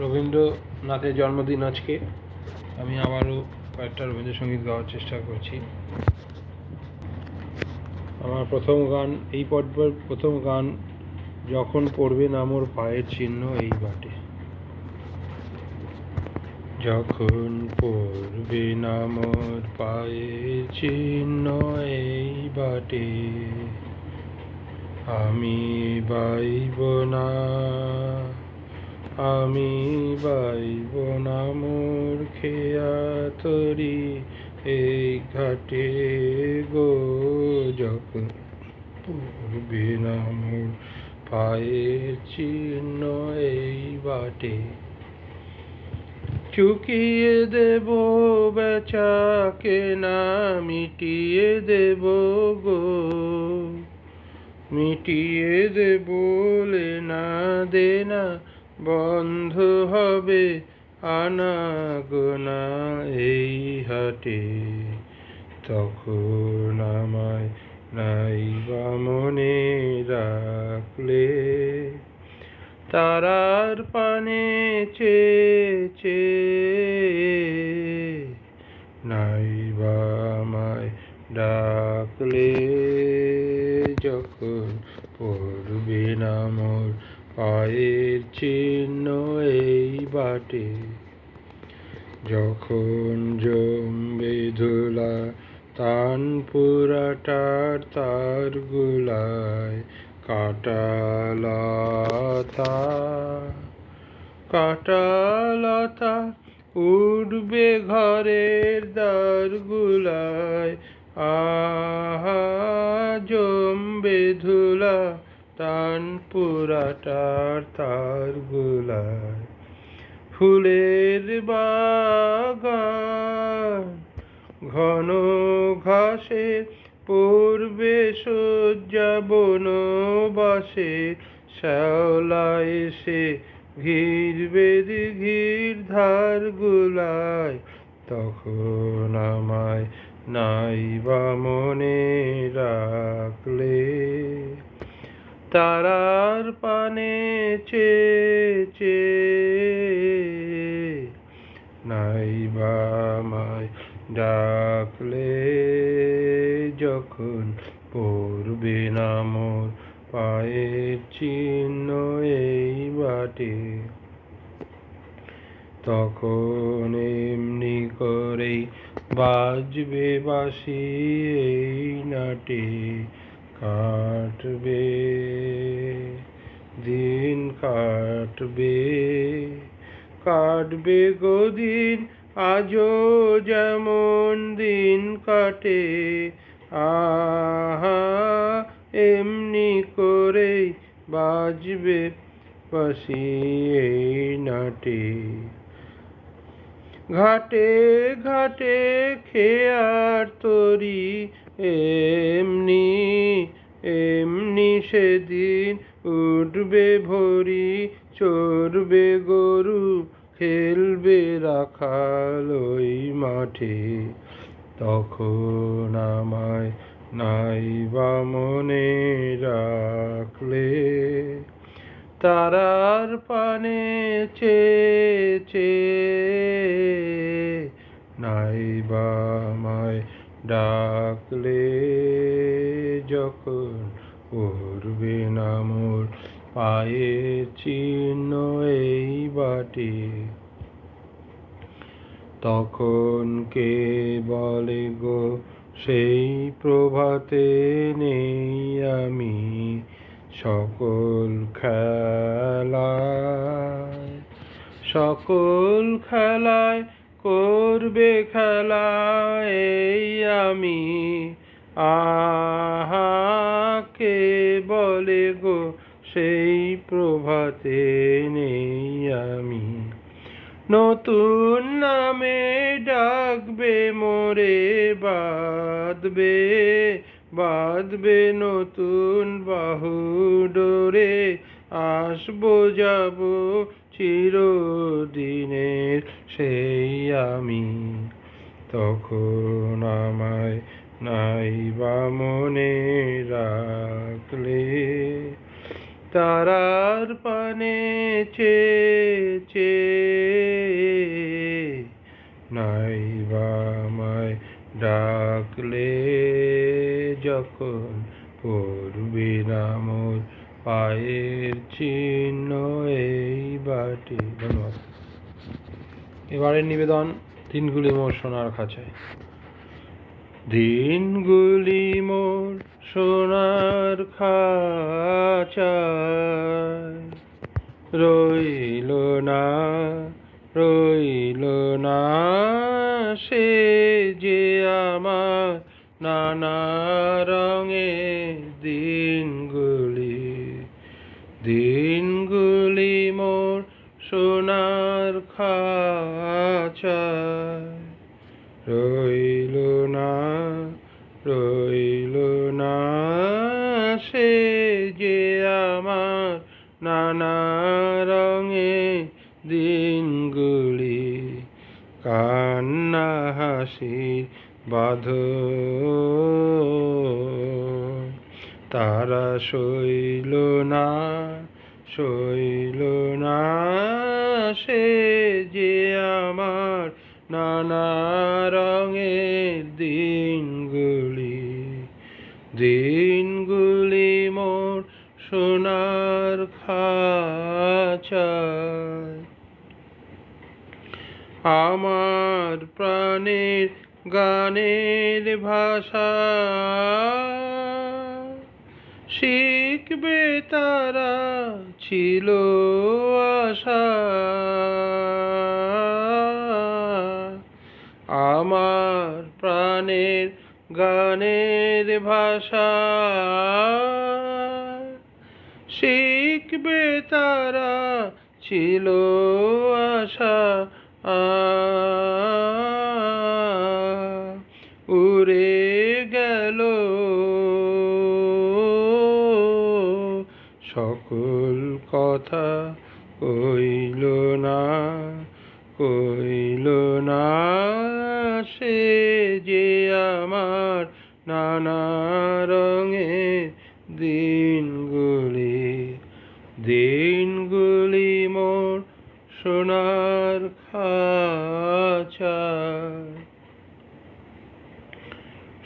রবীন্দ্রনাথের জন্মদিন আজকে। আমি আবারও কয়েকটা রবীন্দ্রসঙ্গীত গাওয়ার চেষ্টা করছি। আমার প্রথম গান, এই পর্বের প্রথম গান, যখন পড়বে না মোর পায়ের চিহ্ন এই বাটে। যখন পড়বে না মোর পায়ের চিহ্ন এই বাটে, আমি বাইব না। আমি বাইব না মোর খেয়া তরি এই ঘাটে গো যখন পড়বে না মোর পায়ের চিহ্ন এই বাটে। চুকিয়ে দেব বেচা কেনা মিটিয়ে দেব গো। মিটিয়ে দেব না দেনা বন্ধ হবে আনাগোনা এই হাটে। তখন আমায় নাই বা মনে রাখলে। তারার পানে চেয়ে নাই বা আমায় ডাকলে যখন পড়বে না মোর পায়ের চিহ্ন এই বাটে। যখন জমবে ধুলা তান পুরাটার তার গুলায় কাটালতা কাটালতা উঠবে ঘরের দ্বার গুলায়। আহা জমবে ধুলা টান পুরাটার তার গুলায় ফুলের বাগান, ঘন ঘাসে, পূর্বে শয্যা বনবাসে শ্যাওলা এসে ঘিরবে ঘির ধার গুলায় তখন আমায় নাই বা মনে রাখলে। তারার পানে চে চে নাই বা আমায় ডাকলে যখন পড়বে না মোর পায়ের চিহ্ন এই বাটে তখন এমনি করেই বাজবে বাসি এই নাটে। কাটবে, দিন কাটবে কাটবে গদিন আজও যেমন দিন কাটে, আহা, এমনি করেই বাজবে বাসি এই নাটে। ঘাটে ঘাটে খেয়ার তরি এমনি এমনি সেদিন উঠবে ভরি, চড়বে গরু, খেলবে রাখাল ওই মাঠে। তখন আমায় নাই বা মনে রাখলে, তারার পানে চেয়ে নাই বা আমায় ডাকলে যখন পড়বে না মোর পায়ের চিহ্ন এই বাটে। তখন কে বলে গো, সেই প্রভাতে নেই আমি সকল খেলায় সকল খেলায় করবে খেলা এই আমি আহা কে বলে গো, সেই প্রভাতে নেই আমি। নতুন নামে ডাকবে, মোরে বাঁধবে বাঁধবে নতুন বাহু ডোরে, আসব, যাব চিরদিনের সেই আমি। তখন আমায় নাই বা মনে রাখলে। তারার পানে চেয়েছে নাই বা আমায় ডাকলে যখন পড়বি না মোর পায়ের চিহ্ন এই বাটি। ধন্যবাদ। এবারের নিবেদন দিনগুলি মোর সোনার খাঁচায়। দিনগুলি মোর সোনার খাঁচায়। রইল না রইল না সে যে আমার নানা রঙে দিনগুলি। দিনগুলি মোর সোনার খাঁচায়। রইল না রইল না সে যে আমার নানা রঙে দিনগুলি। কান্না, হাসির বাঁধ তারা সইল না সইল না সে যে আমার নানা রঙের দিনগুলি দিনগুলি মোর সোনার খাঁচায়। আমার প্রাণের গানের ভাষা শিখবে তারা ছিল আশা। আমার প্রাণের গানের ভাষা। শিখবে তারা ছিল আশা। উড়ে গেল। সকল কথা কইল না কইল না সে যে আমার নানা রঙের দিনগুলি দিনগুলি মোর সোনার খাঁচায়।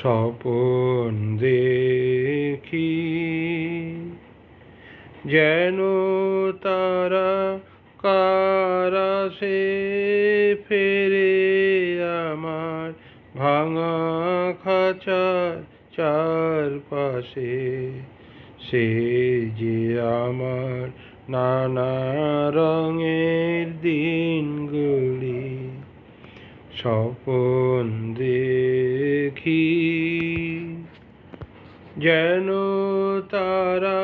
স্বপন দেখি যেন তারা কারাসে ফেরে আমার ভাঙা খাঁচার চারপাশে। সে যে আমার নানা রঙের দিনগুলি স্বপন দেখি। যেন তারা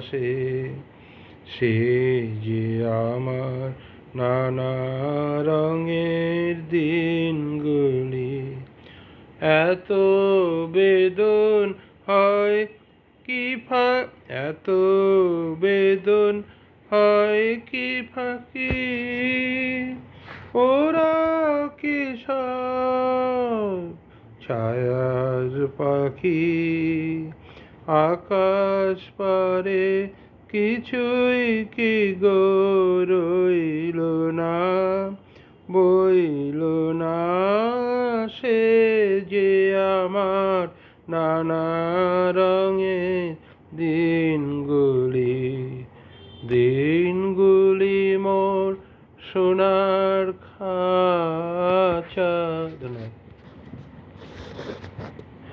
চারপাশে সে যে আমার নানা রঙের দিনগুলি এত বেদন হয় কি ফা এত বেদন হয় কি ফাঁকি? ওরা কি সব ছায়ার পাখি? আকাশ পারে কিছুই কি গো রইল না, বইল না সে যে আমার নানা রঙে দিনগুলি দিনগুলি মোর সোনার ধন্যবাদ।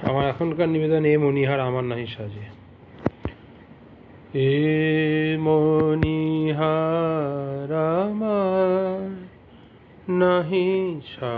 আমার এখনকার নিবেদন এ মনিহার আমার নাহি সাজে। এ মণিহার আমার নাহি সাজে।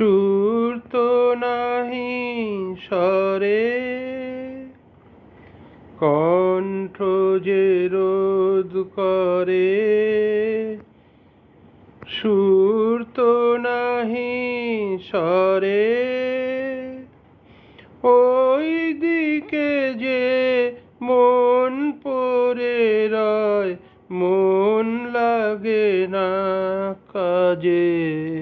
সুর তো নাহি স্বরে, কণ্ঠ যে রোধ করে, সুর তো নাহি স্বরে। ওই দিকে যে মন পড়ে রয়, মন লাগে না কাজে।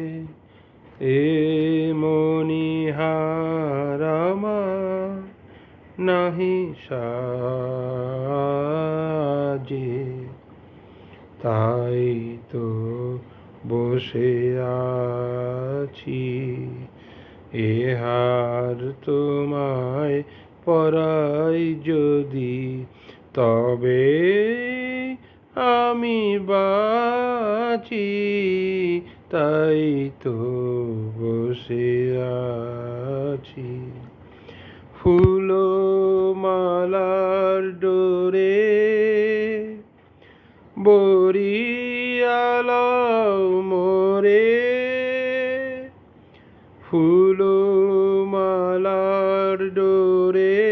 সাজে। তাই তো বসে আছি। এহার তোমায় পরাই যদি, তবে আমি বাঁচি। তাই তো বসে আছি। ফুল মালার ডোরে বরিয়ালাও মোরে। ফুল মালার ডোরে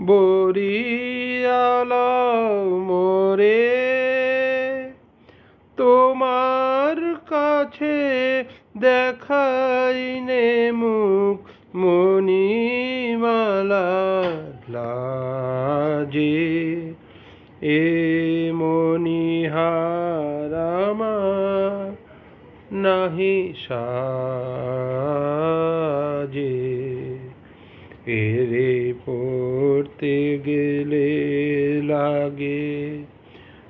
বরিয়ালাও মোরে। তোমার কাছে দেখাইনে মুখ মুখ মণিমালা লাজে এ মণিহারামা, নাহি সাজে। এরে পড়তে গেলে লাগে,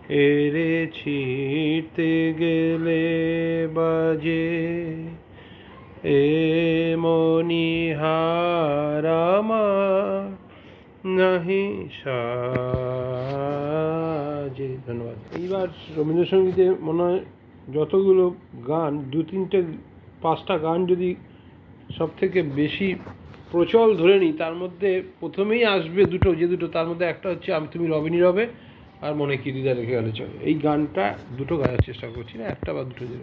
এরে ছিঁড়তে গেলে বাজে। এ মনিহারামা নাহি সাজে ধন্যবাদ এইবার রবীন্দ্রসঙ্গীতে মনে হয় যতগুলো গান, দু তিনটে, পাঁচটা গান যদি সব থেকে বেশি প্রচল ধরে নিই, তার মধ্যে প্রথমেই আসবে দুটো, যে দুটো, তার মধ্যে একটা হচ্ছে আমি তুমি রবিনী রবে আর মনে কি দিদা রেখে গেলে চলে। এই গানটা দুটো গাওয়ার চেষ্টা করছি না, একটা বা দুটো যেন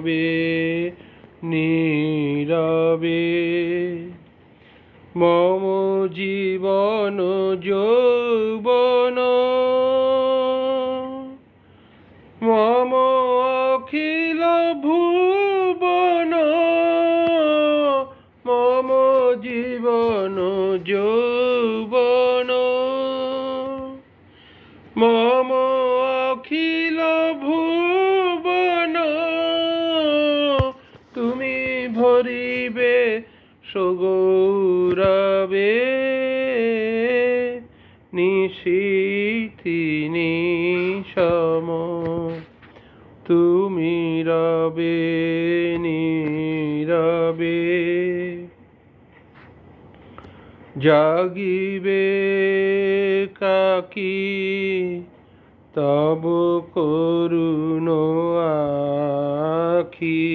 রবে নীরবে। মম জীবন যৌবন সগৌরবে নিশীথিনী সম তুমি রবে নীরবে জাগিবে কাকি তব করুণ আখি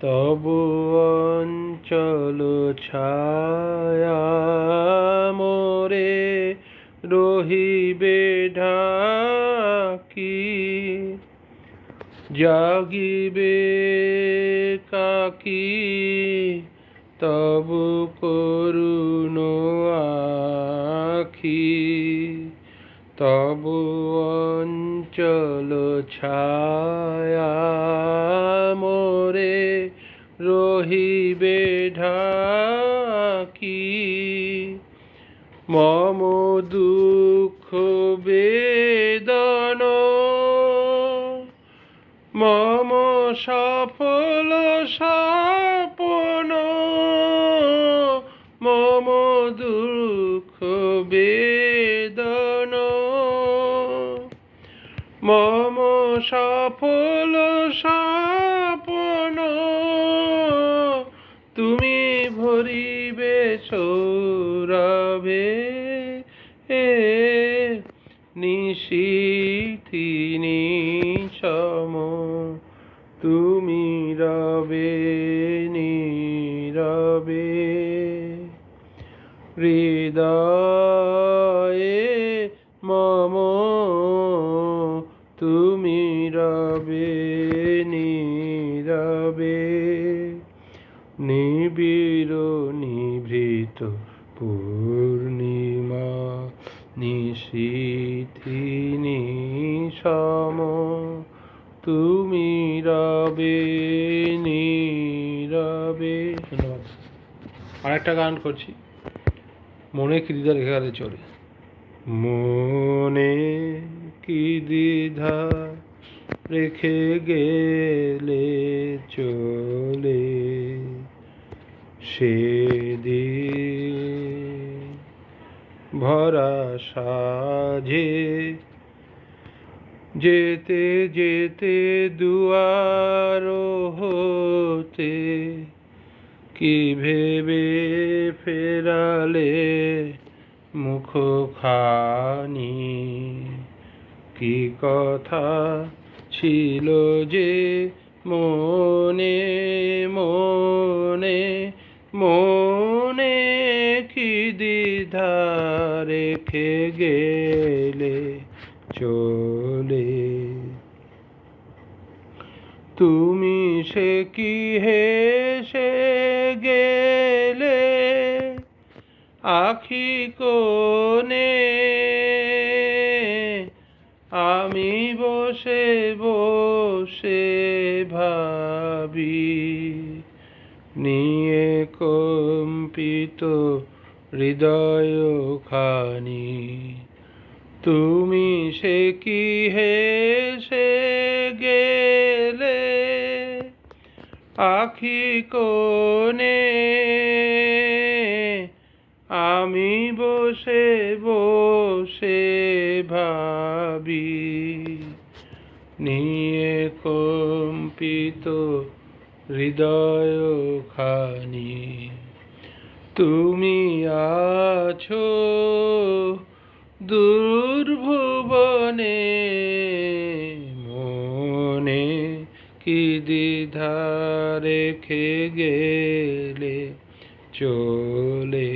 তব অঞ্চল ছায়া মোরে রহিবে ঢাকি জাগিবে কাকি তব করুণ আখি। তব অঞ্চল ছায়া মোরে রহিবে ঢাকি। মম দুঃখ বেদন। মম সফল সাপন মম দুঃখ বেদন। মম সফল সা ভরিবে সৌরভে। এ নিশীথি নিশম তুমি রবে নীরবে। হৃদয়ে মম তুমি রবে নীরবে। নিবিড় নিভৃত পূর্ণিমা নিশীথি নিশম। তুমি রবে, নীরবে। ধন্যবাদ। আরেকটা গান করছি। মনে কি দ্বিধা রেখে গেলে চলে। মনে কি দ্বিধা রেখে গেলে চলে সেদিন ভরা সাজে যেতে যেতে দুয়ার হতে, কি ভেবে ফেরালে মুখ খানি কি কথা ছিল যে মনে মনে মনে কি দ্বিধা রেখে গেলে চলে? তুমি সে কি হেসে গেলে? আখি কোণে ভাবি নিয়ে কম্পিত হৃদয় খানি। তুমি আছো দুর্ভুবনে মনে কি দ্বিধা রেখে গেলে চলে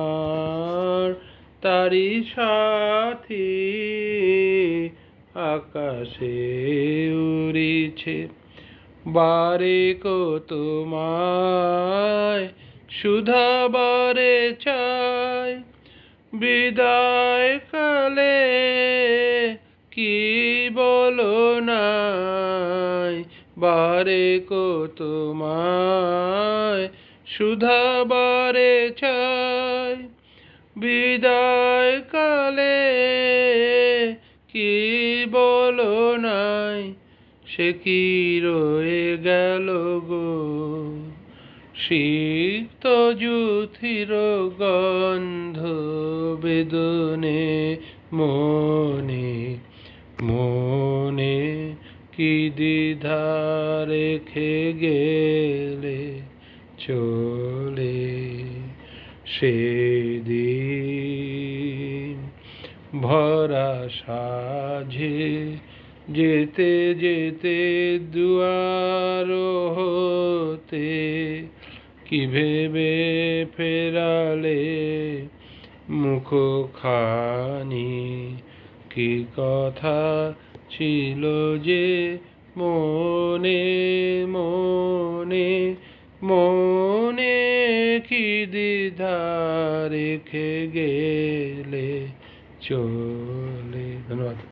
তারি সাথী আকাশে উড়িছে। বারে কো সুধা বারে চাই বিদায় কালে কি বলো নাই? বারে কো তোমায়, সুধা বারে চাই বিদায় কালে কি বলো নাই? সে কি রয়ে গেল গো? সিক্ত যুথির গন্ধ বেদনে মনে মনে কি দ্বিধা রেখে গেলে চলে? সেদিন ভরা সাঝে, যেতে যেতে দুয়ার হতে, কি ভেবে ফেরালে মুখ খানি কি কথা ছিল যে মনে মনে মনে কি দ্বিধা রেখে গেলে? চলে